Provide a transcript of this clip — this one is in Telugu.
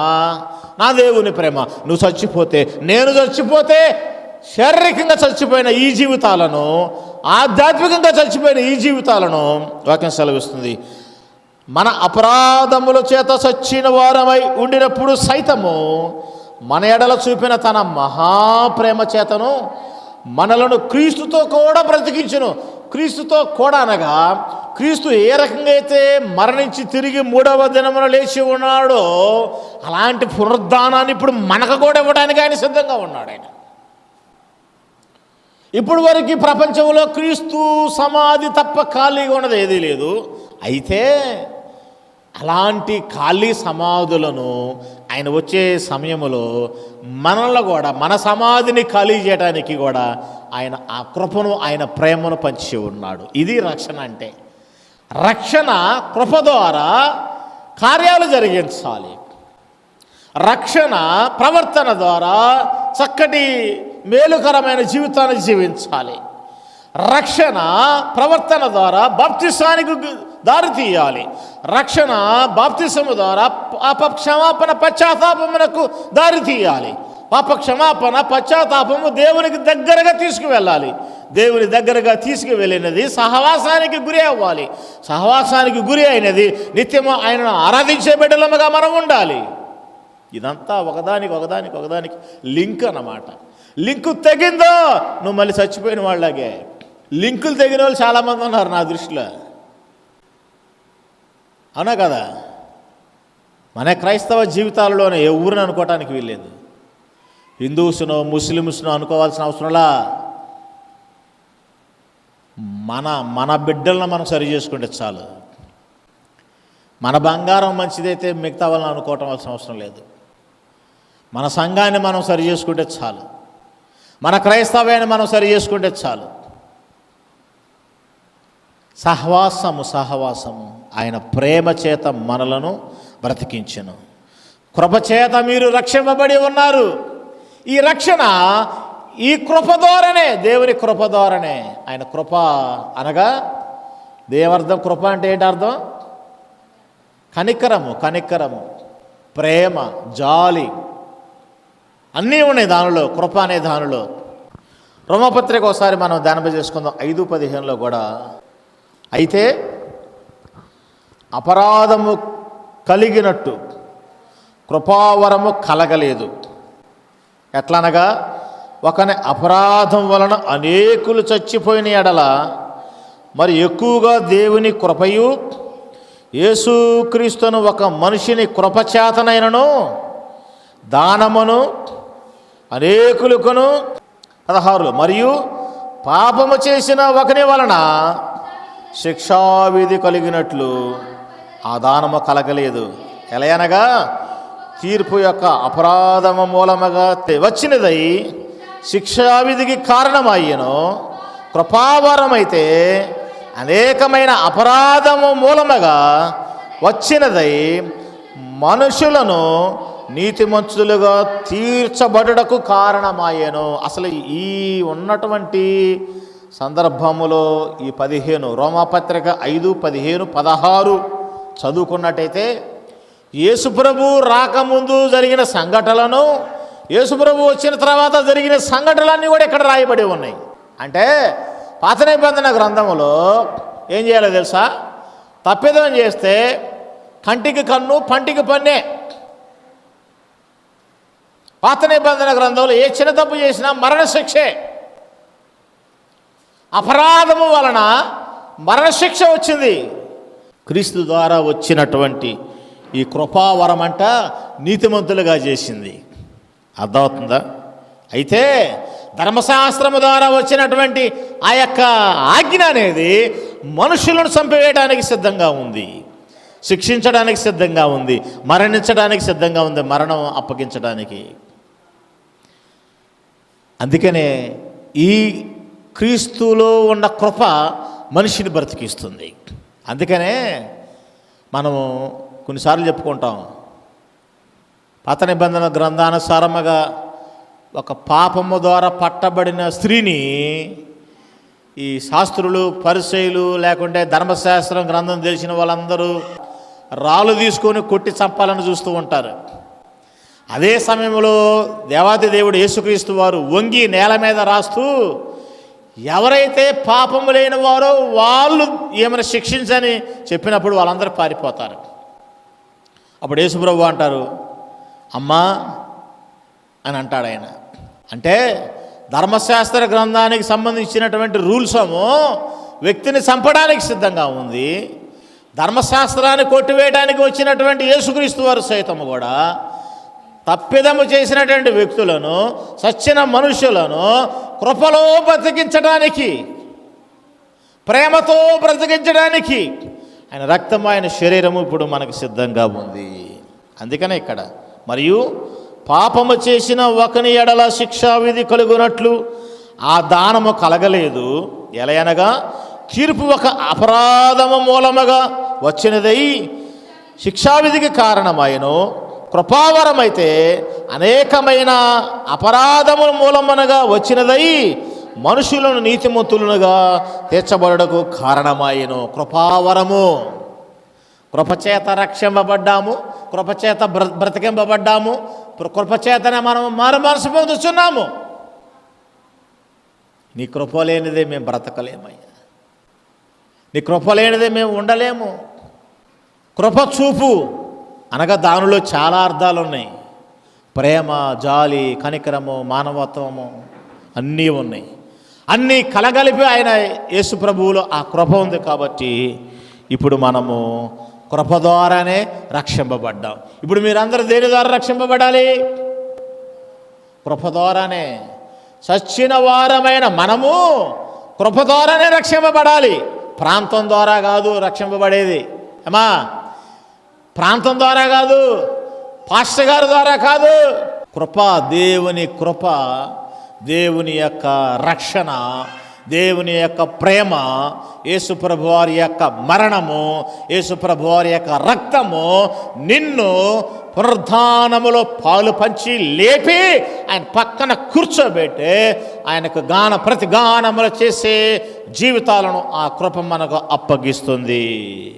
నా దేవుని ప్రేమ నువ్వు చచ్చిపోతే నేను చచ్చిపోతే శారీరకంగా చచ్చిపోయిన ఈ జీవితాలను ఆధ్యాత్మికంగా చచ్చిపోయిన ఈ జీవితాలను వాక్యం సెలవిస్తుంది. మన అపరాధముల చేత చచ్చిన వారమై ఉండినప్పుడు సైతము మన ఎడల చూపిన తన మహాప్రేమ చేతను మనలను క్రీస్తుతో కూడా బ్రతికించును. క్రీస్తుతో కూడా అనగా క్రీస్తు ఏ రకంగా అయితే మరణించి తిరిగి మూడవ దినమున లేచి ఉన్నాడో అలాంటి పునరుద్ధానాన్ని ఇప్పుడు మనకు కూడా ఇవ్వడానికి ఆయన సిద్ధంగా ఉన్నాడు ఆయన. ఇప్పుడు వరకు ప్రపంచంలో క్రీస్తు సమాధి తప్ప ఖాళీగా ఉన్నది ఏదీ లేదు. అయితే అలాంటి ఖాళీ సమాధులను ఆయన వచ్చే సమయంలో మనల్ని కూడా మన సమాధిని ఖాళీ చేయడానికి కూడా ఆయన ఆ కృపను ఆయన ప్రేమను పంచి ఉన్నాడు. ఇది రక్షణ అంటే. రక్షణ కృప ద్వారా కార్యాలు జరిగించాలి. రక్షణ ప్రవర్తన ద్వారా చక్కటి మేలుకరమైన జీవితాన్ని జీవించాలి. రక్షణ ప్రవర్తన ద్వారా బాప్తిసానికి దారి తీయాలి. రక్షణ బాప్తిసము ద్వారా పాప క్షమాపణ పశ్చాత్తాపమునకు దారి తీయాలి. పాప క్షమాపణ పశ్చాత్తాపము దేవునికి దగ్గరగా తీసుకువెళ్ళాలి. దేవుని దగ్గరగా తీసుకువెళ్ళినది సహవాసానికి గురి అవ్వాలి. సహవాసానికి గురి అయినది నిత్యము ఆయనను ఆరాధించే బిడ్డలముగా మనం ఉండాలి. ఇదంతా ఒకదానికి ఒకదానికి ఒకదానికి లింక్ అన్నమాట. లింకు తెగిందో నువ్వు మళ్ళీ చచ్చిపోయిన వాళ్ళగే లింకులు తెగిన వాళ్ళు చాలామంది ఉన్నారు నా దృష్టిలో. అవునా కదా? మన క్రైస్తవ జీవితాలలోనే ఎవరిని అనుకోవటానికి వీల్లేదు? హిందూస్ను ముస్లిమ్స్ను అనుకోవాల్సిన అవసరంలా మన మన బిడ్డలను మనం సరి చేసుకుంటే చాలు. మన బంగారం మంచిదైతే మిగతా వాళ్ళని అనుకోవటం అవసరం అవసరం లేదు. మన సంఘాన్ని మనం సరి చేసుకుంటే చాలు. మన క్రైస్తవ్యాన్ని మనం సరి చేసుకుంటే చాలు. సహవాసము సహవాసము ఆయన ప్రేమ చేత మనలను బ్రతికించెను. కృపచేత మీరు రక్షింపబడి ఉన్నారు. ఈ రక్షణ ఈ కృప ద్వారానే దేవుని కృప ద్వారానే. ఆయన కృప అనగా దేవర్థం కృప అంటే ఏంటి అర్థం? కనికరము కనికరము ప్రేమ జాలి. అన్నీ ఉన్నాయి దానిలో కృప అనే దానిలో. రోమపత్రిక ఒకసారి మనం ధ్యానం చేసుకుందాం. ఐదు పదిహేనులో కూడా. అయితే అపరాధము కలిగినట్టు కృపావరము కలగలేదు. ఎట్లనగా ఒకని అపరాధం వలన అనేకులు చచ్చిపోయిన ఎడల మరి ఎక్కువగా దేవుని కృపయు యేసుక్రీస్తును ఒక మనిషిని కృపచేతనైనను దానమును అనేకులకును పదహారులు. మరియు పాపము చేసిన ఒకని వలన శిక్షావిధి కలిగినట్లు ఆ దానము కలగలేదు. అనగా తీర్పు యొక్క అపరాధము మూలముగా వచ్చినదై శిక్షావిధికి కారణమయ్యను. కృపావరమైతే అనేకమైన అపరాధము మూలముగా వచ్చినదై మనుషులను నీతిమంతులుగా తీర్చబడుటకు కారణమయ్యను. అసలు ఈ ఉన్నటువంటి సందర్భములో ఈ పదిహేను రోమాపత్రిక ఐదు పదిహేను పదహారు చదువుకున్నట్టయితే యేసుప్రభు రాకముందు జరిగిన సంఘటనలను యేసుప్రభు వచ్చిన తర్వాత జరిగిన సంఘటనలన్నీ కూడా ఇక్కడ రాయబడి ఉన్నాయి. అంటే పాత నిబంధన గ్రంథములో ఏం చేయాలో తెలుసా? తప్పిదం చేస్తే కంటికి కన్ను పంటికి పన్నే. పాత నిబంధన గ్రంథంలో ఏ చిన్న తప్పు చేసినా మరణశిక్షే. అపరాధము వలన మరణశిక్ష వచ్చింది. క్రీస్తు ద్వారా వచ్చినటువంటి ఈ కృపావరం అంట నీతిమంతులుగా చేసింది. అర్థమవుతుందా? అయితే ధర్మశాస్త్రము ద్వారా వచ్చినటువంటి ఆ యొక్క ఆజ్ఞ అనేది మనుషులను చంపివేయడానికి సిద్ధంగా ఉంది. శిక్షించడానికి సిద్ధంగా ఉంది. మరణించడానికి సిద్ధంగా ఉంది. మరణం అప్పగించడానికి. అందుకనే ఈ క్రీస్తులో ఉన్న కృప మనిషిని బ్రతికిస్తుంది. అందుకనే మనము కొన్నిసార్లు చెప్పుకుంటాం. పాత నిబంధన గ్రంథానుసారముగా ఒక పాపము ద్వారా పట్టబడిన స్త్రీని ఈ శాస్త్రులు పరిచయులు లేకుంటే ధర్మశాస్త్రం గ్రంథం తెలిసిన వాళ్ళందరూ రాళ్ళు తీసుకొని కొట్టి చంపాలని చూస్తూ ఉంటారు. అదే సమయంలో దేవాది దేవుడు యేసుక్రీస్తు వారు వంగి నేల మీద రాస్తూ ఎవరైతే పాపము లేని వారో వాళ్ళు ఏమైనా శిక్షించని చెప్పినప్పుడు వాళ్ళందరూ పారిపోతారు. అప్పుడు యేసుప్రభు అంటారు అమ్మా అని అంటాడు ఆయన. అంటే ధర్మశాస్త్ర గ్రంథానికి సంబంధించినటువంటి రూల్స్ వ్యక్తిని చంపడానికి సిద్ధంగా ఉంది. ధర్మశాస్త్రాన్ని కొట్టివేయడానికి వచ్చినటువంటి యేసుక్రీస్తు వారు సైతము కూడా తప్పిదము చేసినటువంటి వ్యక్తులను సచ్చిన మనుషులను కృపలో బ్రతికించడానికి ప్రేమతో బ్రతికించడానికి ఆయన రక్తం ఆయన శరీరము ఇప్పుడు మనకు సిద్ధంగా ఉంది. అందుకనే ఇక్కడ మరియు పాపము చేసిన ఒకని ఎడల శిక్షావిధి కలుగునట్లు ఆ దానము కలగలేదు. ఎలయనగా తీర్పు ఒక అపరాధము మూలముగా వచ్చినదై శిక్షావిధికి కారణమైను కృపావరమైతే అనేకమైన అపరాధముల మూలమునగా వచ్చినదై మనుషులను నీతిమంతులుగా తీర్చబడకు కారణమాయను. కృపావరము. కృపచేత రక్షింపబడ్డాము. కృపచేత బ్ర బ్రతికింపబడ్డాము. కృపచేతనే మనం మారు మనసు పొందుతున్నాము నీ కృప లేనిదే మేము బ్రతకలేమయ్యా. నీ కృప లేనిదే మేము ఉండలేము. కృప చూపు. అనగా దానిలో చాలా అర్థాలు ఉన్నాయి ప్రేమ జాలి కనికరము మానవత్వము అన్నీ ఉన్నాయి. అన్నీ కలగలిపి ఆయన యేసు ప్రభువులో ఆ కృప ఉంది కాబట్టి ఇప్పుడు మనము కృప ద్వారానే రక్షింపబడ్డాం. ఇప్పుడు మీరందరూ దేని ద్వారా రక్షింపబడాలి? కృప ద్వారానే. చచ్చిన వారమైన మనము కృప ద్వారానే రక్షింపబడాలి. ప్రాంతం ద్వారా కాదు రక్షింపబడేది. ఏమా? ప్రాంతం ద్వారా కాదు పాస్టర్ గారి ద్వారా కాదు. కృప దేవుని కృప దేవుని యొక్క రక్షణ దేవుని యొక్క ప్రేమ యేసుప్రభు వారి యొక్క మరణము యేసుప్రభు వారి యొక్క రక్తము నిన్ను ప్రధానములో పాలు పంచి లేపి ఆయన పక్కన కూర్చోబెట్టి ఆయనకు గాన ప్రతిగానములు చేసే జీవితాలను ఆ కృప మనకు అప్పగిస్తుంది.